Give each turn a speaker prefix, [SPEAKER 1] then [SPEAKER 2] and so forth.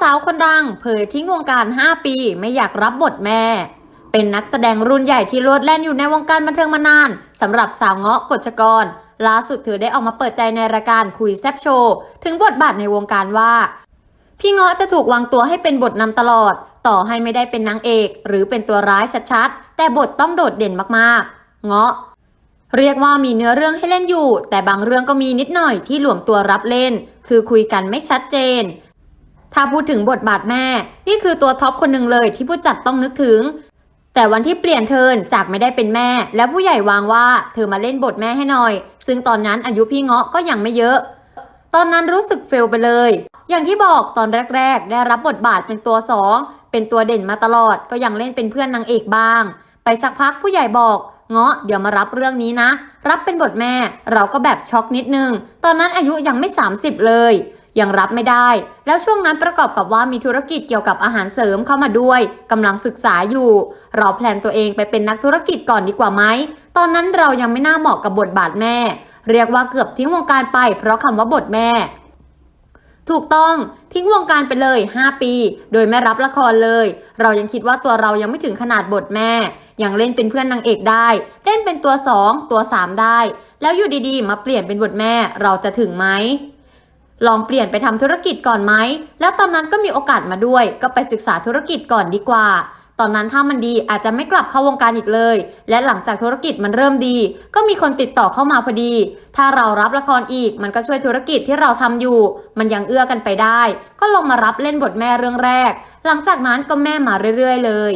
[SPEAKER 1] สาวคนดัง เผยทิ้งวงการ 5 ปีไม่อยากรับบทแม่ เป็นนักแสดงรุ่นใหญ่ที่โลดแล่นอยู่ในวงการบันเทิงมานานสำหรับสาวเงาะกฎชกรล่าสุดเธอได้ออกมาเปิดใจในรายการคุยแซบโชว์ ถึงบทบาทในวงการว่า พี่เงาะจะถูกวางตัวให้เป็นบทนำตลอด ต่อให้ไม่ได้เป็นนางเอก หรือเป็นตัวร้ายชัดๆ แต่บทต้องโดดเด่นมากๆ เงาะเรียกว่ามีเนื้อเรื่องให้เล่นอยู่ แต่บางเรื่องก็มีนิดหน่อยที่หลวมตัวรับเล่น คือคุยกันไม่ชัดเจน ถ้าพูดถึงบทบาทแม่ นี่คือตัวท็อปคนหนึ่งเลยที่ผู้จัดต้องนึกถึง แต่วันที่เปลี่ยนเทินจากไม่ได้เป็นแม่ แล้วผู้ใหญ่วางว่าเธอมาเล่นบทแม่ให้หน่อย ซึ่งตอนนั้นอายุพี่เงาะก็ยังไม่เยอะ ตอนนั้นรู้สึกเฟลไปเลย อย่างที่บอกตอนแรก ๆ ได้รับบทบาทเป็นตัวสองเป็นตัวเด่นมาตลอดก็ยังเล่นเป็นเพื่อนนางเอกบ้าง ไปสักพักผู้ใหญ่บอกเงาะเดี๋ยวมารับเรื่องนี้นะ รับเป็นบทแม่เราก็แบบช็อกนิดนึง ตอนนั้นอายุยังไม่ 30 เลย ยังรับไม่ได้ แล้วช่วงนั้นประกอบกับว่ามีธุรกิจเกี่ยวกับอาหารเสริมเข้ามาด้วยกำลังศึกษาอยู่เราแพลนตัวเองไปเป็นนักธุรกิจก่อนดีกว่าไหมตอนนั้นเรายังไม่น่าเหมาะกับบทบาทแม่ เรียกว่าเกือบทิ้งวงการไป เพราะคำว่าบทแม่ถูกต้องทิ้งวงการไปเลย 5 ปี โดยไม่รับละครเลย เรายังคิดว่าตัวเรายังไม่ถึงขนาดบทแม่ ยังเล่นเป็นเพื่อนนางเอกได้ เล่นเป็นตัว 2 ตัว 3 ได้ แล้วอยู่ดีๆ มาเปลี่ยนเป็นบทแม่เราจะถึงไหม ลองเปลี่ยนไปทำธุรกิจก่อนไหม แล้วตอนนั้นก็มีโอกาสมาด้วย ก็ไปศึกษาธุรกิจก่อนดีกว่า ตอนนั้นถ้ามันดีอาจจะไม่กลับเข้าวงการอีกเลย และหลังจากธุรกิจมันเริ่มดี ก็มีคนติดต่อเข้ามาพอดี ถ้าเรารับละครอีก มันก็ช่วยธุรกิจที่เราทำอยู่ มันยังเอื้อกันไปได้ ก็ลงมารับเล่นบทแม่เรื่องแรก หลังจากนั้นก็แม่มาเรื่อย ๆ เลย